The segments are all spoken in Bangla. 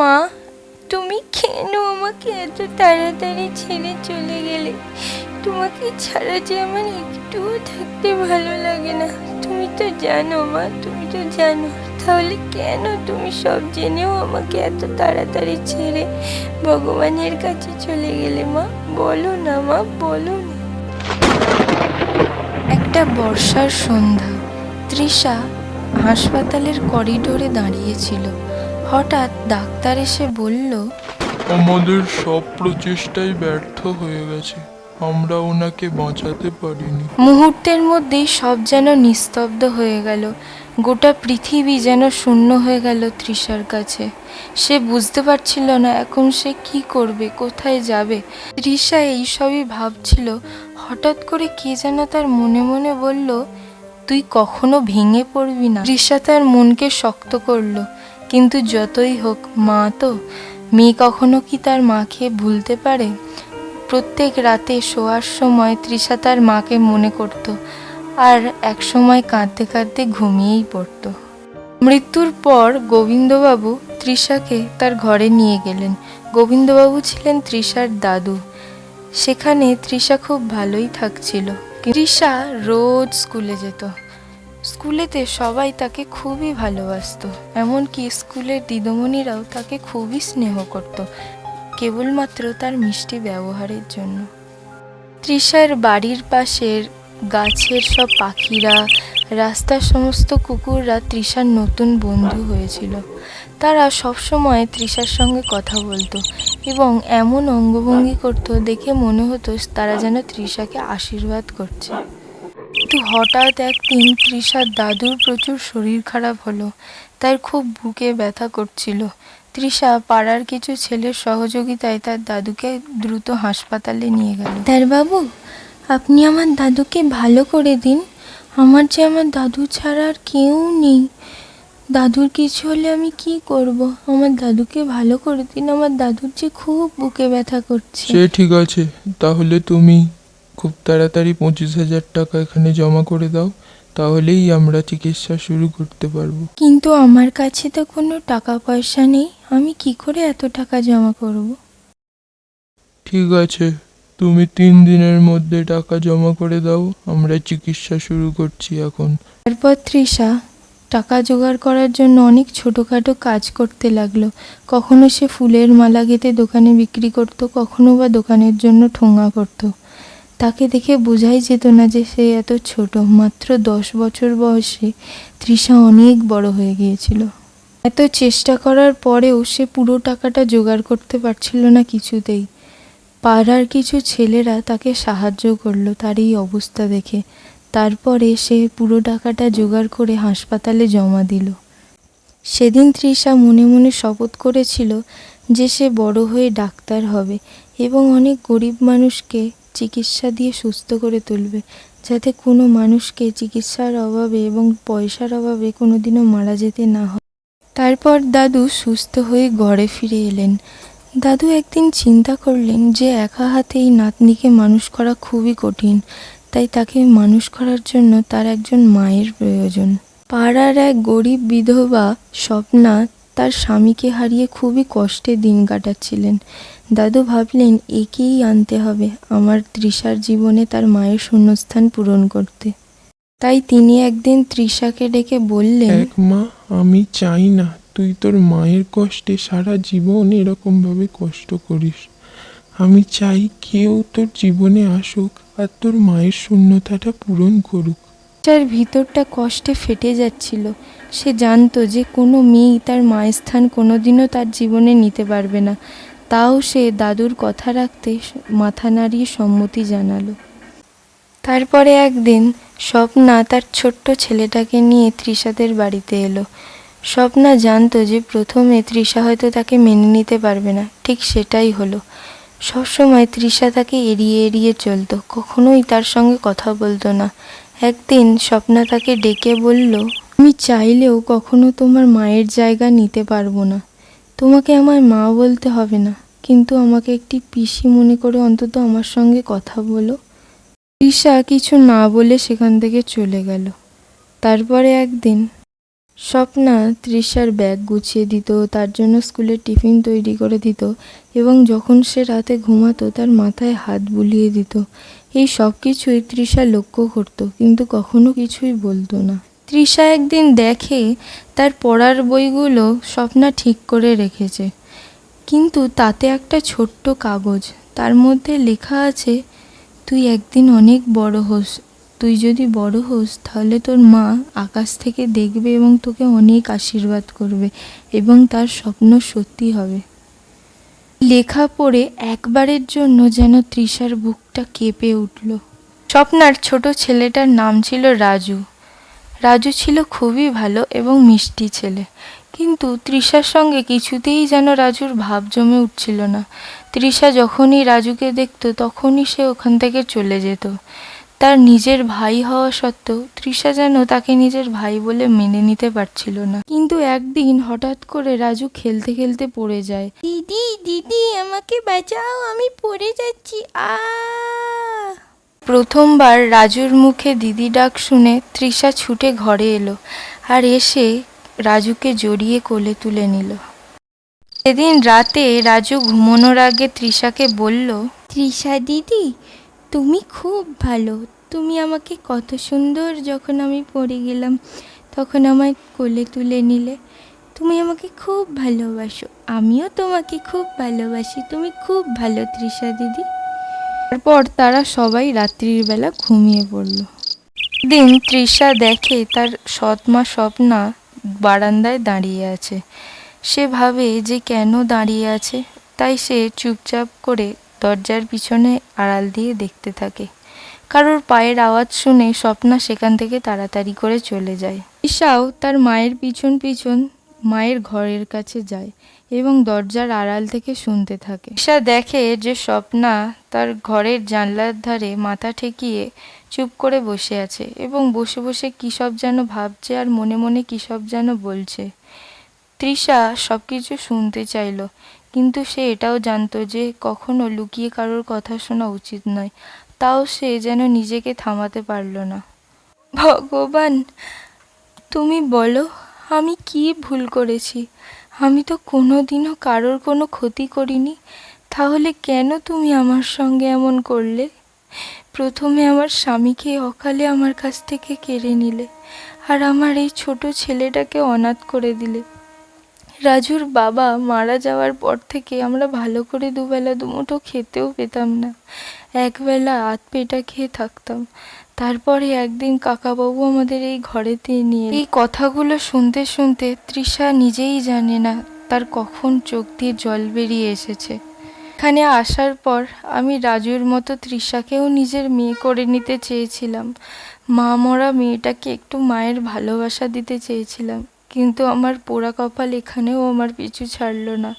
মা, তুমি কেন আমাকে এত তাড়াতাড়ি ছেড়ে চলে গেলে? তোমাকে ছাড়া যে আমার একটুও থাকতে ভালো লাগে না। তুমি তো জানো মা, তুমি তো জানো। তাহলে কেন তুমি সব জেনেও আমাকে এত তাড়াতাড়ি ছেড়ে ভগবানের কাছে চলে গেলে মা? বলো না মা, বলো না। একটা বর্ষার সন্ধ্যা, তৃষা হাসপাতালের করিডোরে দাঁড়িয়েছিল। হঠাৎ ডাক্তার এসে বলল আমাদের সব প্রচেষ্টাই ব্যর্থ হয়ে গেছে। আমরা ওনাকে বাঁচাতে পারিনি। মুহূর্তের মধ্যেই সব যেন নিস্তব্ধ হয়ে গেল। গোটা পৃথিবী যেন শূন্য হয়ে গেল তৃষার কাছে। সে বুঝতে পারছিল না এখন সে কি করবে কোথায় যাবে। তৃষা এইসবই ভাবছিল। হঠাৎ করে কে যেন তার মনে মনে বলল তুই কখনো ভেঙে পড়বি না। তৃষা তার মনকে শক্ত করল। কিন্তু যতই হোক মা তো, মেয়ে কখনো কি তার মাকে ভুলতে পারে? প্রত্যেক রাতে শোয়ার সময় তৃষা তার মাকে মনে করত আর এক সময় কাঁদতে কাঁদতে ঘুমিয়েই পড়ত। মৃত্যুর পর গোবিন্দবাবু তৃষাকে তার ঘরে নিয়ে গেলেন। গোবিন্দবাবু ছিলেন তৃষার দাদু। সেখানে তৃষা খুব ভালোই থাকছিল। তৃষা রোজ স্কুলে যেত। স্কুলেতে সবাই তাকে খুবই ভালোবাসত। এমনকি স্কুলের দিদমণিরাও তাকে খুবই স্নেহ করত, কেবলমাত্র তার মিষ্টি ব্যবহারের জন্য। তৃষার বাড়ির পাশের গাছের সব পাখিরা, রাস্তার সমস্ত কুকুররা তৃষার নতুন বন্ধু হয়েছিল। তারা সবসময় তৃষার সঙ্গে কথা বলতো এবং এমন অঙ্গভঙ্গি করতো দেখে মনে হতো তারা যেন তৃষাকে আশীর্বাদ করছে। কিন্তু হঠাৎ একদিন তৃষার দাদুর প্রচুর শরীর খারাপ হলো। তার খুব বুকে ব্যথা করছিল। তৃষা পাড়ার কিছু ছেলের সহযোগিতায় তার দাদুকে দ্রুত হাসপাতালে নিয়ে গেল। বাবু আপনি আমার দাদুকে ভালো করে দিন। আমার যে আমার দাদু ছাড়া আর কেউ নেই। দাদুর কিছু হলে আমি কি করব? আমার দাদুকে ভালো করে দিন। আমার দাদুর যে খুব বুকে ব্যথা করছে। সে ঠিক আছে তাহলে তুমি খুব তাড়াতাড়ি পঁচিশ হাজার টাকা এখানে জমা করে দাও তাহলেই আমরা চিকিৎসা শুরু করতে পারব। কিন্তু আমার কাছে তো কোনো টাকা পয়সা নেই আমি কি করে এত টাকা জমা করব? ঠিক আছে তুমি তিন দিনের মধ্যে টাকা জমা করে দাও আমরা চিকিৎসা শুরু করছি এখন। তারপর তৃষা টাকা জোগাড় করার জন্য অনেক ছোটোখাটো কাজ করতে লাগল। কখনো সে ফুলের মালা গেঁথে দোকানে বিক্রি করতো কখনো বা দোকানের জন্য ঠোঙা করতো। তাকে দেখে বোঝাই যেত না যে সে এত ছোট, মাত্র দশ বছর বয়সে তৃষা অনেক বড় হয়ে গিয়েছিল। এত চেষ্টা করার পরেও সে পুরো টাকাটা জোগাড় করতে পারছিল না কিছুতেই। পাড়ার কিছু ছেলেরা তাকে সাহায্য করল তার এই অবস্থা দেখে। তারপরে সে পুরো টাকাটা জোগাড় করে হাসপাতালে জমা দিল। সেদিন তৃষা মনে মনে শপথ করেছিল যে সে বড় হয়ে ডাক্তার হবে এবং অনেক গরিব মানুষকে চিকিৎসা দিয়ে সুস্থ করে তুলবে, যাতে কোনো মানুষকে চিকিৎসার অভাবে এবং পয়সার অভাবে কোনোদিনও মারা যেতে না হয়। তারপর দাদু সুস্থ হয়ে ঘরে ফিরে এলেন। দাদু একদিন চিন্তা করলেন যে একা হাতে এই নাতনিকে মানুষ করা খুবই কঠিন, তাই তাকে মানুষ করার জন্য তার একজন মায়ের প্রয়োজন। পাড়ার এক গরিব বিধবা স্বপ্না তার স্বামীকে হারিয়ে খুবই কষ্টে দিন কাটাচ্ছিলেন। দাদু ভাবলেন, একেই আনতে হবে। আমার তৃষার জীবনে তার মায়ের শূন্যস্থান পূরণ করতে। তাই তিনি একদিন তৃষাকে ডেকে বললেন, এক মা, আমি চাই না তুই তোর মায়ের কষ্টে সারা জীবন এরকমভাবে কষ্ট করিস। আমি চাই কেউ তোর জীবনে আসুক আর তোর মায়ের শূন্যতাটা পূরণ করুক। তার ভিতরটা কষ্টে ফেটে যাচ্ছিল। সে জানতো যে কোনো মেয়েই তার মায়ের স্থান কোনোদিনও তার জীবনে নিতে পারবে না। তাও সে দাদুর কথা রাখতে মাথা নাড়িয়ে সম্মতি জানালো। তারপরে একদিন স্বপ্না তার ছোট্ট ছেলেটাকে নিয়ে তৃষাদের বাড়িতে এলো। স্বপ্না জানতো যে প্রথমে তৃষা হয়তো তাকে মেনে নিতে পারবে না, ঠিক সেটাই হলো। সবসময় তৃষা তাকে এড়িয়ে এড়িয়ে চলতো, কখনোই তার সঙ্গে কথা বলতো না। একদিন স্বপ্না তাকে ডেকে বলল আমি চাইলেও কখনো তোমার মায়ের জায়গা নিতে পারব না। তোমাকে আমার মা বলতে হবে না, কিন্তু আমাকে একটি পিসি মনে করে অন্তত আমার সঙ্গে কথা বলো। ঈশা কিছু না বলে সেখান থেকে চলে গেল। তারপরে একদিন স্বপ্না তৃষার ব্যাগ গুছিয়ে দিত, তার জন্য স্কুলের টিফিন তৈরি করে দিত এবং যখন সে রাতে ঘুমাতো, তার মাথায় হাত বুলিয়ে দিত। এই সব কিছুই তৃষা লক্ষ্য করতো, কিন্তু কখনো কিছুই বলতো না। তৃষা একদিন দেখে তার পড়ার বইগুলো স্বপ্না ঠিক করে রেখেছে, কিন্তু তাতে একটা ছোট্ট কাগজ, তার মধ্যে লেখা আছে, তুই একদিন অনেক বড় হোস তুই যদি বড় হোস, তাহলে তোর মা আকাশ থেকে দেখবে এবং তোকে অনেক আশীর্বাদ করবে এবং তার স্বপ্ন সত্যি হবে। লেখা পড়ে একবারের জন্য যেন তৃষার বুকটা কেঁপে উঠল। স্বপ্নার ছোট ছেলেটার নাম ছিল রাজু। রাজু ছিল খুবই ভালো এবং মিষ্টি ছেলে। কিন্তু তৃষার সঙ্গে কিছুতেই যেন রাজুর ভাব জমে উঠছিল না। তৃষা যখনই রাজুকে দেখত, তখনই সে ওখান থেকে চলে যেত। তার নিজের ভাই হওয়া সত্ত্বেও তৃষা যেন তাকে নিজের ভাই বলে মেনে নিতে পারছিল না। কিন্তু একদিন হঠাৎ করে রাজু খেলতে খেলতে পড়ে যায়। দিদি দিদি আমাকে বাঁচাও আমি পড়ে যাচ্ছি। আ। প্রথমবার রাজুর মুখে দিদি ডাক শুনে তৃষা ছুটে ঘরে এলো আর এসে রাজুকে জড়িয়ে কোলে তুলে নিল। সেদিন রাতে রাজু ঘুমানোর আগে তৃষাকে বলল তৃষা দিদি তুমি খুব ভালো। তুমি আমাকে কত সুন্দর যখন আমি পড়ে গেলাম, তখন আমায় কোলে তুলে নিলে। তুমি আমাকে খুব ভালোবাসো। আমিও তোমাকে খুব ভালোবাসি। তুমি খুব ভালো, তৃষা দিদি। তারপর তারা সবাই রাত্রির বেলা ঘুমিয়ে পড়ল। দিন তৃষা দেখে তার সৎমা স্বপ্না বারান্দায় দাঁড়িয়ে আছে। সে ভাবে যে কেন দাঁড়িয়ে আছে, তাই সে চুপচাপ করে দরজার পিছনে আড়াল দিয়ে দেখতে থাকে। কারোর পায়ের আওয়াজ শুনে স্বপ্না সেখান থেকে তাড়াতাড়ি করে চলে যায়। ঈশাও তার মায়ের পিছন পিছন মায়ের ঘরের কাছে যায় এবং দরজার আড়াল থেকে শুনতে থাকে। ঈশা দেখে যে স্বপ্না তার ঘরের জানলার ধারে মাথা ঠেকিয়ে চুপ করে বসে আছে এবং বসে বসে কী সব যেন ভাবছে আর মনে মনে কী সব যেন বলছে। তৃষা সব কিছু শুনতে চাইলো কিন্তু সে এটাও জানতো যে কখনো লুকিয়ে কারোর কথা শোনা উচিত নয়, তাও সে যেন নিজেকে থামাতে পারল না। ভগবান, তুমি বলো, আমি কি ভুল করেছি? আমি তো কোনো দিনও কারোর কোনো ক্ষতি করিনি। তাহলে কেন তুমি আমার সঙ্গে এমন করলে? প্রথমে আমার স্বামীকে অকালে আমার কাছ থেকে কেড়ে নিলে, আর আমার এই ছোট ছেলেটাকে অনাথ করে দিলে। রাজুর বাবা মারা যাওয়ার পর থেকে আমরা ভালো করে দুবেলা দুমুঠো খেতেও পেতাম না। একবেলা আধ পেটা খেয়ে থাকতাম। তারপরে একদিন কাকাবাবু আমাদের এই ঘরেতে নিয়ে এই কথাগুলো শুনতে শুনতে তৃষা নিজেই জানে না তার কখন চোখ দিয়ে জল বেরিয়ে এসেছে। এখানে আসার পর আমি রাজুর মতো তৃষাকেও নিজের মেয়ে করে নিতে চেয়েছিলাম। মা মরা মেয়েটাকে একটু মায়ের ভালোবাসা দিতে চেয়েছিলাম। কিন্তু আমার পোড়া কপাল এখানেও আমার পিছু ছাড়লো না।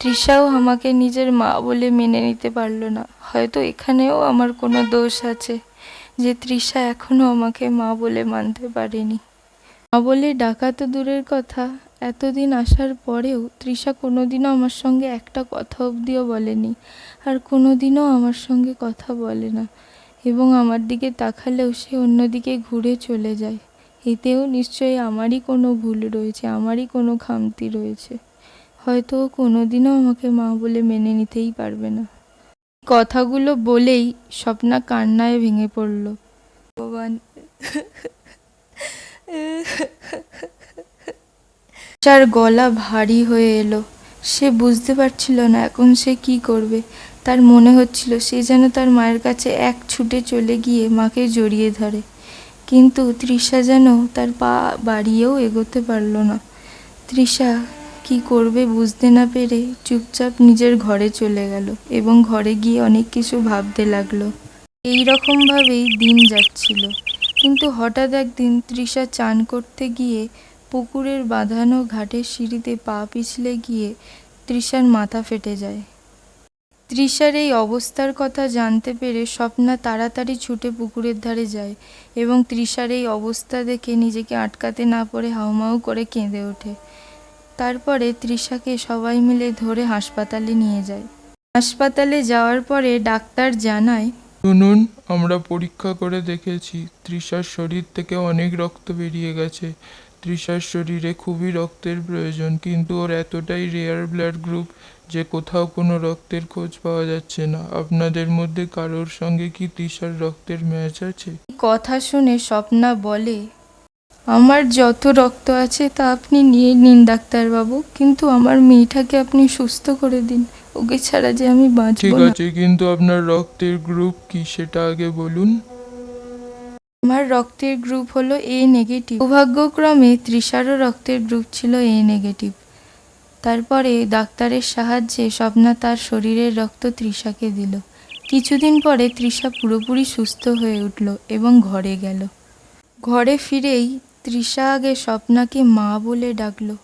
তৃষাও আমাকে নিজের মা বলে মেনে নিতে পারল না। হয়তো এখানেও আমার কোনো দোষ আছে যে তৃষা এখনও আমাকে মা বলে মানতে পারেনি। মা বলে, ডাকা তো দূরের কথা। এতদিন আসার পরেও তৃষা কোনোদিনও আমার সঙ্গে একটা কথা অবধিও বলেনি আর কোনোদিনও আমার সঙ্গে কথা বলে না। এবং আমার দিকে তাকালেও সে অন্যদিকে ঘুরে চলে যায়। এতেও নিশ্চয়ই আমারই কোনো ভুল রয়েছে, আমারই কোনো খামতি রয়েছে। হয়তো ও কোনোদিনও আমাকে মা বলে মেনে নিতেই পারবে না। কথাগুলো বলেই স্বপ্না কান্নায় ভেঙে পড়ল। ভগবান। তার গলা ভারী হয়ে এলো, সে বুঝতে পারছিল না এখন সে কি করবে। তার মনে হচ্ছিল সে যেন তার মায়ের কাছে এক ছুটে চলে গিয়ে মাকে জড়িয়ে ধরে। কিন্তু তৃষা যেন তার পা বাড়িয়েও এগোতে পারল না। তৃষা কি করবে বুঝতে না পেরে চুপচাপ নিজের ঘরে চলে গেল এবং ঘরে গিয়ে অনেক কিছু ভাবতে লাগল। এই রকমভাবেই দিন যাচ্ছিল। কিন্তু হঠাৎ একদিন তৃষা চান করতে গিয়ে পুকুরের বাঁধানো ঘাটের সিঁড়িতে পা পিছলে গিয়ে তৃষার মাথা ফেটে যায়। তৃষার এই অবস্থার কথা জানতে পেরে স্বপ্না তাড়াতাড়ি ছুটে পুকুরের ধারে যায় এবং তৃষার এই অবস্থা দেখে নিজেকে আটকাতে না পারে হাউমাউ করে কেঁদে ওঠে। তারপরে তৃষাকে সবাই মিলে ধরে হাসপাতালে নিয়ে যায়। হাসপাতালে যাওয়ার পরে ডাক্তার জানায়, শুনুন, আমরা পরীক্ষা করে দেখেছি, তৃষার শরীর থেকে অনেক রক্ত বেরিয়ে গেছে। তৃষার শরীরে খুবই রক্তের প্রয়োজন কিন্তু ওর এতটাই রেয়ার ব্লাড গ্রুপ যে কোথাও কোনো রক্তের খোঁজ পাওয়া যাচ্ছে না। আপনাদের মধ্যে কারোর সঙ্গে কি তৃষার রক্তের ম্যাচ আছে? কথা শুনে স্বপ্না বলে আমার যত রক্ত আছে তা আপনি নিয়ে নিন ডাক্তারবাবু কিন্তু আমার মেয়েটাকে আপনি সুস্থ করে দিন। ওকে ছাড়া যে আমি ঠিক বাঁচব না। আছে কিন্তু আপনার রক্তের গ্রুপ কি সেটা আগে বলুন। আমার রক্তের গ্রুপ হলো এ নেগেটিভ সৌভাগ্যক্রমে তৃষারও রক্তের গ্রুপ ছিল এ নেগেটিভ তারপরে ডাক্তারের সাহায্যে স্বপ্না তার শরীরের রক্ত তৃষাকে দিল। কিছুদিন পরে তৃষা পুরোপুরি সুস্থ হয়ে উঠল এবং ঘরে গেল। ঘরে ফিরেই তৃষা আগে স্বপ্নাকে মা বলে ডাকলো।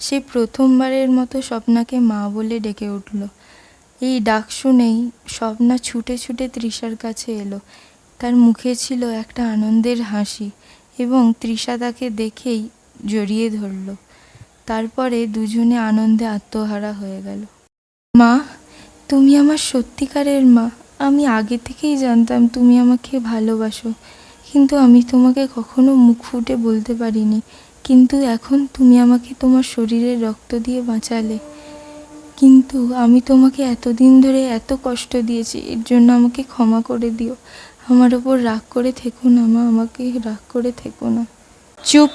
সে প্রথমবারের মতো স্বপ্নাকে মা বলে ডেকে উঠল। এই ডাক শুনেই স্বপ্না ছুটে ছুটে তৃষার কাছে এলো। তার মুখে ছিল একটা আনন্দের হাসি এবং তৃষা তাকে দেখেই জড়িয়ে ধরল। তারপরে দুজনে আনন্দে আত্মহারা হয়ে গেল। মা, তুমি আমার সত্যিকারের মা। আমি আগে থেকেই জানতাম তুমি আমাকে ভালোবাসো। কিন্তু আমি তোমাকে কখনো মুখ ফুটে বলতে পারিনি। কিন্তু এখন তুমি আমাকে তোমার শরীরের রক্ত দিয়ে বাঁচালে। কিন্তু আমি তোমাকে এতদিন ধরে এত কষ্ট দিয়েছি, এর জন্য আমাকে ক্ষমা করে দিও। আমার ওপর রাগ করে থেকো না, মা, আমাকে রাগ করে থেকো না। চুপ,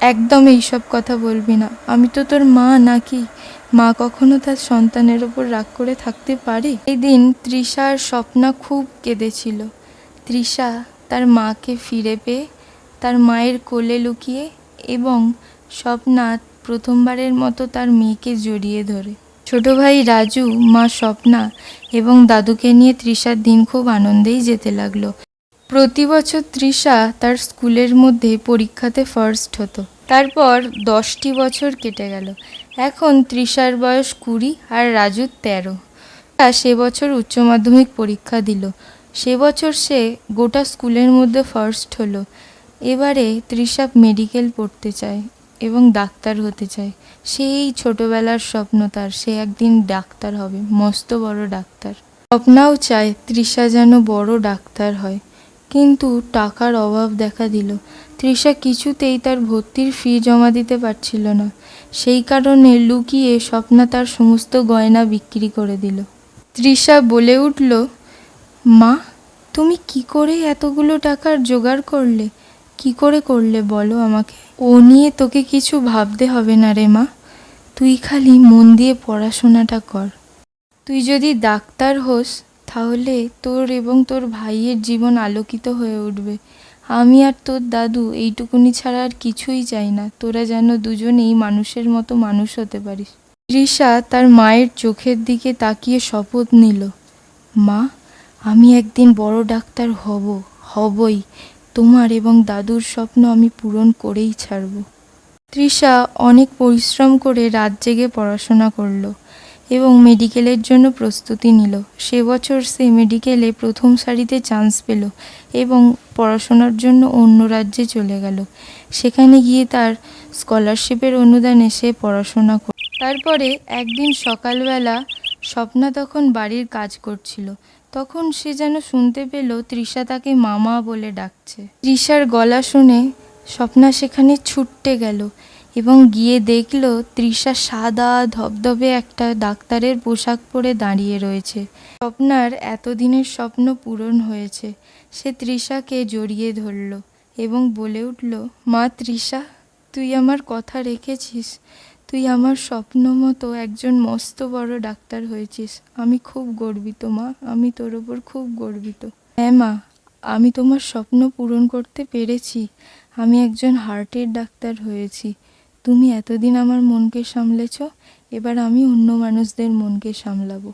একদম এইসব কথা বলবি না। আমি তো তোর মা নাকি? মা কখনো তার সন্তানের ওপর রাগ করে থাকতে পারে? এই দিন তৃষার স্বপ্না খুব কেঁদেছিল। তৃষা তার মাকে ফিরে পেয়ে তার মায়ের কোলে লুকিয়ে এবং স্বপ্না প্রথমবারের মতো তার মেয়েকে জড়িয়ে ধরে। ছোট ভাই রাজু, মা স্বপ্না এবং দাদুকে নিয়ে তৃষার দিন খুব আনন্দেই যেতে লাগল। প্রতি বছর তৃষা তার স্কুলের মধ্যে পরীক্ষাতে ফার্স্ট হতো। তারপর দশটি বছর কেটে গেল। এখন তৃষার বয়স কুড়ি আর রাজুর তেরো। সে বছর উচ্চ মাধ্যমিক পরীক্ষা দিল। সে বছর সে গোটা স্কুলের মধ্যে ফার্স্ট হলো। এবারে তৃষা মেডিকেল পড়তে চায়। এবং ডাক্তার হতে চায়। সেই ছোটবেলার স্বপ্ন তার। সে একদিন ডাক্তার হবে, মস্ত বড় ডাক্তার। স্বপ্নাও চায় তৃষা যেন বড় ডাক্তার হয়। কিন্তু টাকার অভাব দেখা দিল। তৃষা কিছুতেই তার ভর্তির ফি জমা দিতে পারছিল না। সেই কারণে লুকিয়ে স্বপ্না তার সমস্ত গয়না বিক্রি করে দিল। তৃষা বলে উঠল, মা, তুমি কি করে এতগুলো টাকার জোগাড় করলে? কি করে করলে বলো আমাকে? ও নিয়ে তোকে কিছু ভাবতে হবে না রে মা। তুই খালি মন দিয়ে পড়াশোনাটা কর। তুই যদি ডাক্তার হোস, তাহলে তোর এবং তোর ভাইয়ের জীবন আলোকিত হয়ে উঠবে। আমি আর তোর দাদু এইটুকুনি ছাড়া আর কিছুই চাই না। তোরা যেন দুজনেই মানুষের মতো মানুষ হতে পারিস। তৃষা তার মায়ের চোখের দিকে তাকিয়ে শপথ নিল। মা, আমি একদিন বড় ডাক্তার হব, হবই। তোমার এবং দাদুর স্বপ্ন আমি পূরণ করেই ছাড়ব। তৃষা অনেক পরিশ্রম করে রাত জেগে পড়াশোনা করল এবং মেডিকেলের জন্য প্রস্তুতি নিল। সে বছর সে মেডিকেলে প্রথম সারিতে চান্স পেল এবং পড়াশোনার জন্য অন্য রাজ্যে চলে গেল। সেখানে গিয়ে তার স্কলারশিপের অনুদানে সে পড়াশোনা তারপরে একদিন সকালবেলা স্বপ্না তখন বাড়ির কাজ করছিল। তখন সে যেন শুনতে পেল তৃষা তাকে মামা বলে ডাকছে। তৃষার গলা শুনে স্বপ্না সেখানে ছুটতে গেল এবং গিয়ে দেখল তৃষা সাদা, ধবধবে একটা ডাক্তারের পোশাক পরে দাঁড়িয়ে রয়েছে। স্বপ্নার এতদিনের স্বপ্ন পূরণ হয়েছে। সে তৃষাকে জড়িয়ে ধরল এবং বলে উঠল, মা তৃষা, তুই আমার কথা রেখেছিস? তুই আমার স্বপ্ন মতো একজন মস্ত বড় ডাক্তার হয়েছিস। আমি খুব গর্বিত, মা। আমি তোর ওপর খুব গর্বিত। হ্যাঁ মা। আমি তোমার স্বপ্ন পূরণ করতে পেরেছি। আমি একজন হার্টের ডাক্তার হয়েছি। তুমি এতদিন আমার মনকে সামলেছ, এবার আমি অন্য মানুষদের মনকে সামলাবো।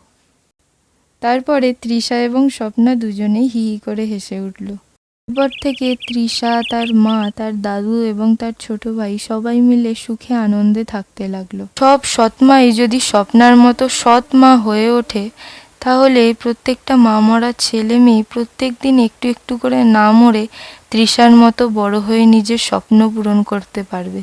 তারপরে তৃষা এবং স্বপ্না দুজনেই হি করে হেসে উঠল। এরপর থেকে তৃষা, তার মা, তার দাদু এবং তার ছোট ভাই সবাই মিলে সুখে আনন্দে থাকতে লাগল। সব সৎমাই যদি স্বপ্নার মতো সৎ মা হয়ে ওঠে, তাহলে প্রত্যেকটা মা মরা ছেলে মেয়ে প্রত্যেক দিন একটু একটু করে না মরে তৃষার মতো বড় হয়ে নিজের স্বপ্ন পূরণ করতে পারবে।